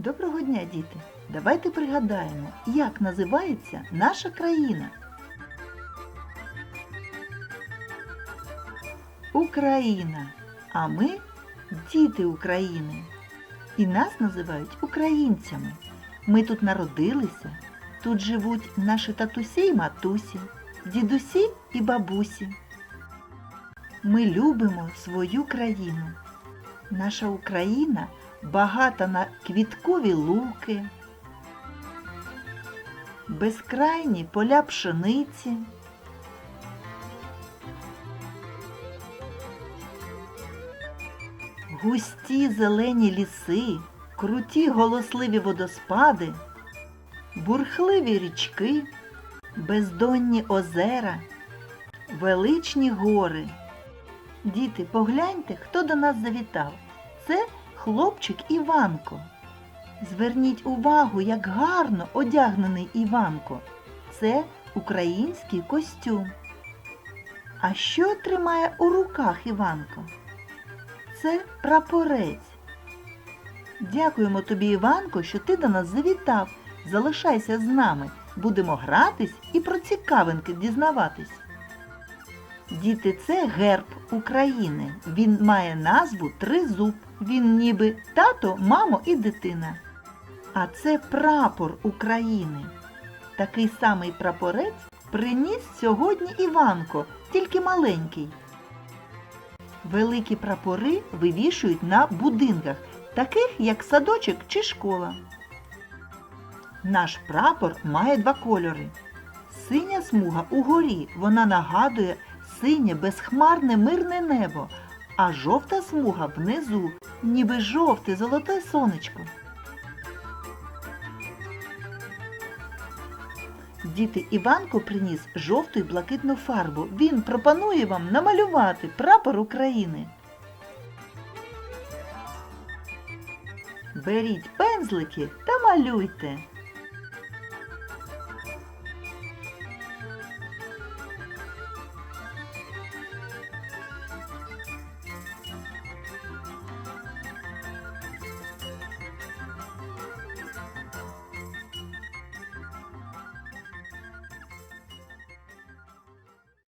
Доброго дня, діти! Давайте пригадаємо, як називається наша країна. Україна. А ми діти України. І нас називають українцями. Ми тут народилися, тут живуть наші татусі й матусі, дідусі і бабусі. Ми любимо свою країну. Наша Україна багата на квіткові луки, безкрайні поля пшениці, густі зелені ліси, круті голосливі водоспади, бурхливі річки, бездонні озера, величні гори. Діти, погляньте, хто до нас завітав. Це хлопчик Іванко. Зверніть увагу, як гарно одягнений Іванко. Це український костюм. А що тримає у руках Іванко? Це прапорець. Дякуємо тобі, Іванко, що ти до нас завітав. Залишайся з нами. Будемо гратись і про цікавинки дізнаватись. Діти, це герб України. Він має назву Тризуб. Він ніби тато, мамо і дитина. А це прапор України. Такий самий прапорець приніс сьогодні Іванко, тільки маленький. Великі прапори вивішують на будинках, таких як садочок чи школа. Наш прапор має два кольори. Синя смуга угорі, вона нагадує синє безхмарне мирне небо, а жовта смуга внизу, ніби жовте золоте сонечко. Діти Іванко приніс жовту й блакитну фарбу. Він пропонує вам намалювати прапор України. Беріть пензлики та малюйте.